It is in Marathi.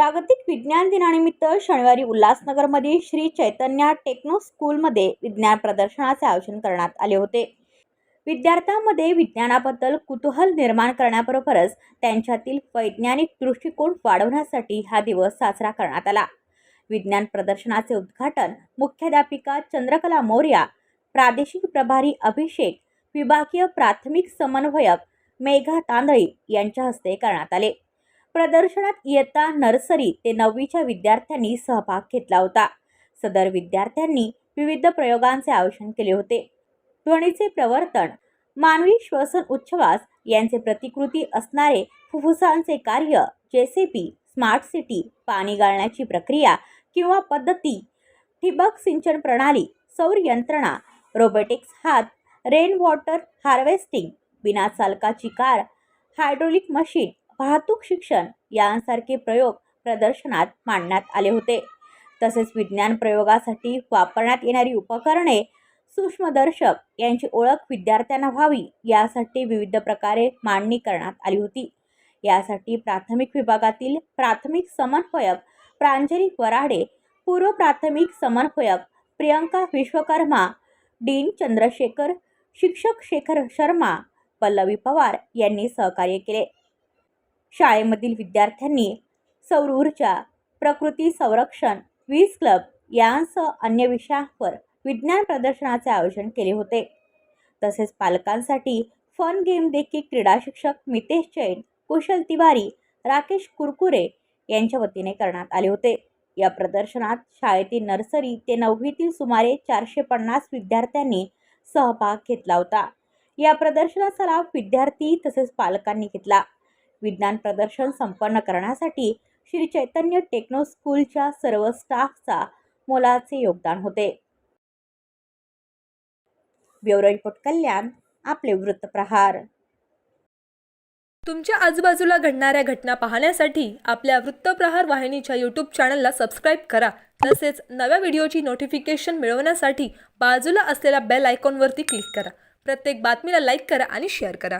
जागतिक विज्ञान दिनानिमित्त शनिवारी उल्हासनगरमधील श्री चैतन्य टेक्नो स्कूलमध्ये विज्ञान प्रदर्शनाचे आयोजन करण्यात आले होते. विद्यार्थ्यांमध्ये विज्ञानाबद्दल कुतूहल निर्माण करण्याबरोबरच त्यांच्यातील वैज्ञानिक दृष्टिकोन वाढवण्यासाठी हा दिवस साजरा करण्यात आला. विज्ञान प्रदर्शनाचे उद्घाटन मुख्याध्यापिका चंद्रकला मौर्या प्रादेशिक प्रभारी अभिषेक विभागीय प्राथमिक समन्वयक मेघा तांदळी यांच्या हस्ते करण्यात आले. प्रदर्शनात इयत्ता नर्सरी ते नववीच्या विद्यार्थ्यांनी सहभाग घेतला होता. सदर विद्यार्थ्यांनी विविध प्रयोगांचे आयोजन केले होते. ध्वनीचे प्रवर्तन मानवी श्वसन उच्छवास यांचे प्रतिकृती असणारे फुफ्फुसांचे कार्य जेसेपी स्मार्ट सिटी पाणी गाळण्याची प्रक्रिया किंवा पद्धती ठिबक सिंचन प्रणाली सौर यंत्रणा रोबोटिक्स हात रेन वॉटर हार्वेस्टिंग बिना चालकाची कार हायड्रोलिक मशीन वाहतूक शिक्षण यांसारखे प्रयोग प्रदर्शनात मांडण्यात आले होते. तसेच विज्ञान प्रयोगासाठी वापरण्यात येणारी उपकरणे सूक्ष्मदर्शक यांची ओळख विद्यार्थ्यांना व्हावी यासाठी विविध प्रकारे मांडणी करण्यात आली होती. यासाठी प्राथमिक विभागातील प्राथमिक समन्वयक प्रांजली वराडे पूर्व प्राथमिक समन्वयक प्रियंका विश्वकर्मा डीन चंद्रशेखर शिक्षक शेखर शर्मा पल्लवी पवार यांनी सहकार्य केले. शाळेमधील विद्यार्थ्यांनी सौर ऊर्जा प्रकृती संरक्षण वीज क्लब यांसह अन्य विषयांवर विज्ञान प्रदर्शनाचे आयोजन केले होते. तसेच पालकांसाठी फन गेम देखील क्रीडा शिक्षक मितेश जैन कुशल तिवारी राकेश कुरकुरे यांच्या वतीने करण्यात आले होते. या प्रदर्शनात शाळेतील नर्सरी ते नववीतील सुमारे चारशे पन्नास विद्यार्थ्यांनी सहभाग घेतला होता. या प्रदर्शनाचा लाभ विद्यार्थी तसेच पालकांनी घेतला. विज्ञान प्रदर्शन संपन्न करण्यासाठी श्री चैतन्य टेक्नो स्कूलच्या सर्व स्टाफचा मोलाचे योगदान होते. ब्युरो रिपोर्ट कल्याण आपले वृत्तप्रहार तुमच्या आजूबाजूला घडणाऱ्या घटना पाहण्यासाठी आपल्या वृत्तप्रहार वाहिनीच्या यूट्यूब चॅनलला सबस्क्राईब करा. तसेच नव्या व्हिडिओची नोटिफिकेशन मिळवण्यासाठी बाजूला असलेल्या बेल आयकॉनवरती क्लिक करा. प्रत्येक बातमीला लाईक करा आणि शेअर करा.